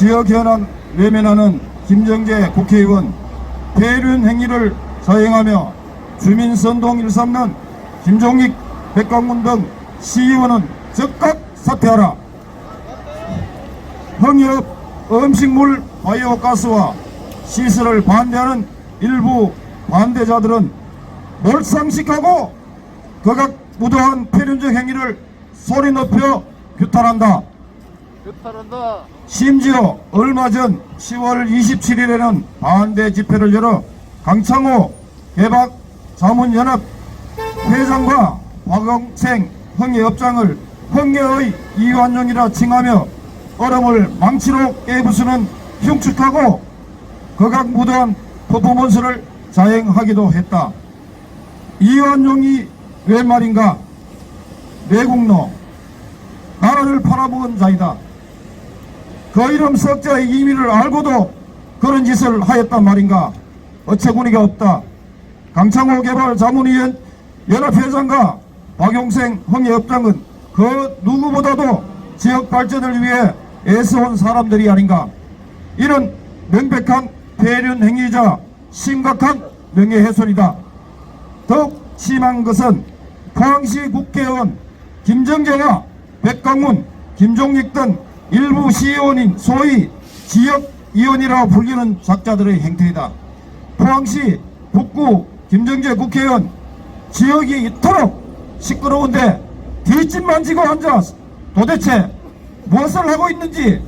지역 현안 외면하는 김정재 국회의원 폐륜 행위를 사행하며 주민 선동 일삼는 김종익 백광문 등 시의원은 즉각 사퇴하라. 흥협 음식물 바이오가스와 시설을 반대하는 일부 반대자들은 몰상식하고 극악 무도한 폐륜적 행위를 소리 높여 규탄한다. 심지어 얼마 전 10월 27일에는 반대 집회를 열어 강창호 개박 자문연합 회장과 박영생 흥예업장을 흥예의 이완용이라 칭하며 얼음을 망치로 깨부수는 흉측하고 극악무도한 퍼포먼스를 자행하기도 했다. 이완용이 왜 말인가? 내국노 나라를 팔아먹은 자이다. 그 이름 석자의 의미를 알고도 그런 짓을 하였단 말인가? 어처구니가 없다. 강창호 개발 자문위원 연합회장과 박용생 홍예업장은 그 누구보다도 지역 발전을 위해 애써온 사람들이 아닌가? 이는 명백한 폐륜 행위자 심각한 명예훼손이다. 더욱 심한 것은 포항시 국회의원 김정재와 백강문, 김종익 등 일부 시의원인 소위 지역위원이라고 불리는 작자들의 행태이다. 포항시 북구 김정재 국회의원 지역이 이토록 시끄러운데 뒷짐만 지고 앉아 도대체 무엇을 하고 있는지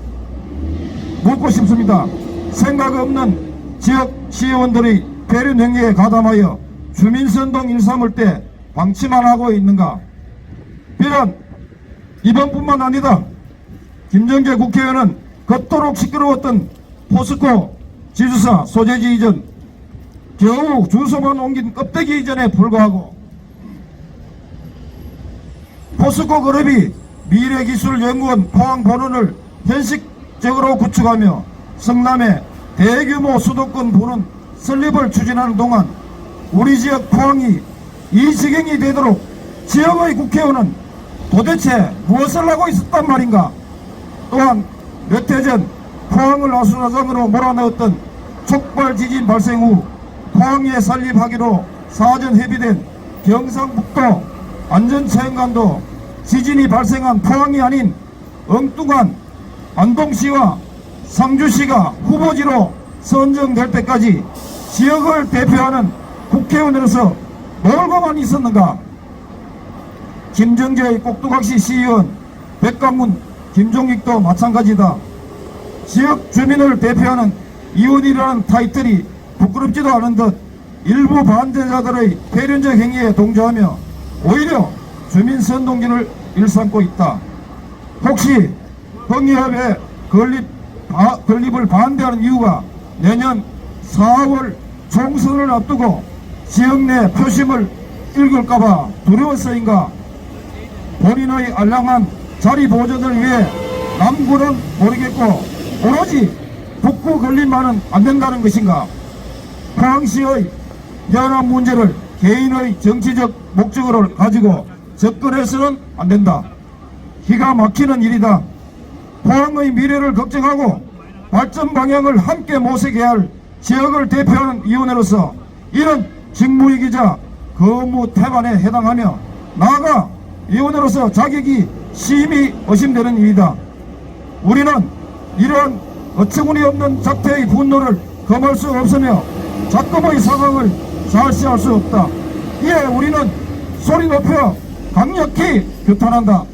묻고 싶습니다. 생각 없는 지역 시의원들의 배륜 행위에 가담하여 주민선동 일삼을 때 방치만 하고 있는가? 비단 이번뿐만 아니다. 김정재 국회의원은 걷도록 시끄러웠던 포스코 지주사 소재지 이전 겨우 주소만 옮긴 껍데기 이전에 불구하고 포스코 그룹이 미래기술연구원 포항 본원을 현실적으로 구축하며 성남에 대규모 수도권 본원 설립을 추진하는 동안 우리 지역 포항이 이 지경이 되도록 지역의 국회의원은 도대체 무엇을 하고 있었단 말인가? 또한 몇 해 전 포항을 아수라장으로 몰아넣었던 촉발 지진 발생 후 포항에 설립하기로 사전 협의된 경상북도 안전체험관도 지진이 발생한 포항이 아닌 엉뚱한 안동시와 상주시가 후보지로 선정될 때까지 지역을 대표하는 국회의원으로서 놀고만 있었는가? 김정재의 꼭두각시 시의원 백강문 김종익도 마찬가지다. 지역 주민을 대표하는 이원이라는 타이틀이 부끄럽지도 않은 듯 일부 반대자들의 폐륜적 행위에 동조하며 오히려 주민 선동기를 일삼고 있다. 혹시 흥의협의 건립, 바- 건립을 반대하는 이유가 내년 4월 총선을 앞두고 지역 내 표심을 읽을까봐 두려워서인가? 본인의 알량한 자리 보존을 위해 남구는 모르겠고 오로지 북구 건립만은 안 된다는 것인가? 포항시의 연합 문제를 개인의 정치적 목적으로 가지고 접근해서는 안 된다. 기가 막히는 일이다. 포항의 미래를 걱정하고 발전 방향을 함께 모색해야 할 지역을 대표하는 위원회로서 이런 직무이기자 거무 태반에 해당하며 나아가 위원회로서 자격이 심히 의심되는 일이다. 우리는 이러한 어처구니 없는 작태의 분노를 금할 수 없으며 작금의 상황을 잘시할 수 없다. 이에 우리는 소리 높여 강력히 규탄한다.